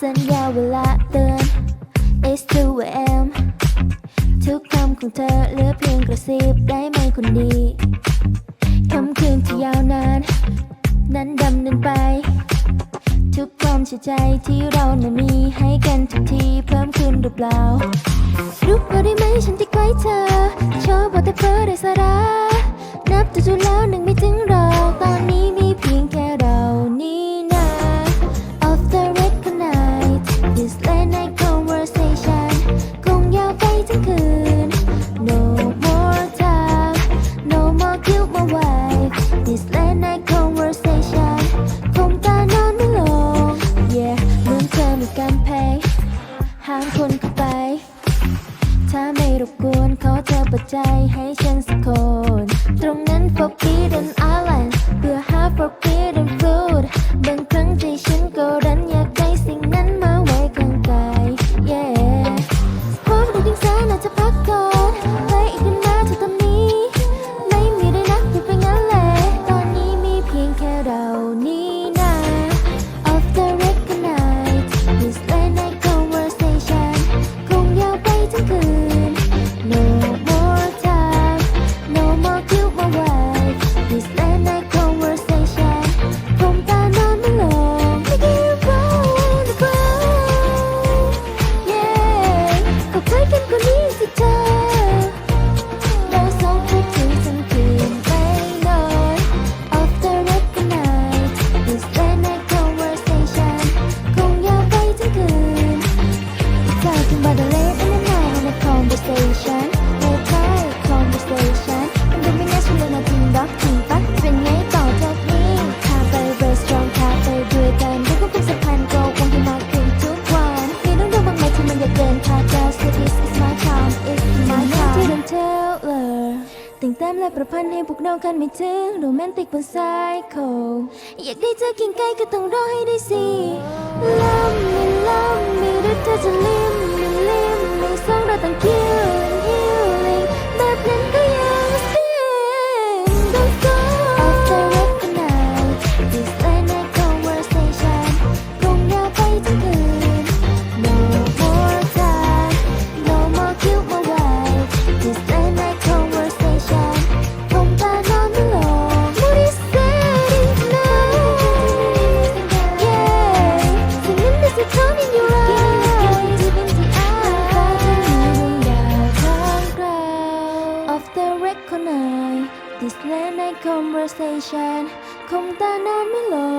สัญญาเวลาเตือน It's 2 a.m. ทุกคำของเธอเหลือเพียงกระซิบได้ไหมคนดีคำคืนที่ยาวนาน นั้นดำเนินไป ทุกความเชื่อใจที่เรานั้นมีให้กันทุกทีเพิ่มขึ้นหรือเปล่า รู้ว่าได้ไหมฉันที่ใกล้เธอ ชอบว่าแต่เพ้อได้สาระ นับตัวจุดแล้วหนึ่งไม่ถึง ทั้งคืน No more time No more kill my wife This late night conversation คงตานอนไม่ลง Yeah เมือนเธอมีกำแพงห้ามคนเข้าไป ถ้าไม่รบกวนขอเธอเปิดใจให้ฉันสักคน ตรงนั้น Forbidden Island เพื่อหา Forbidden ติ่งแต้มและประพันธ์ให้พวกเรากันไม่ถึงโรแมนติกบนไซโคอยากได้เธอเคียงใกล้ก็ต้องรอให้ได้สิ Love me love me รักเธอจะลื This late night conversation คงตานอนไม่ลง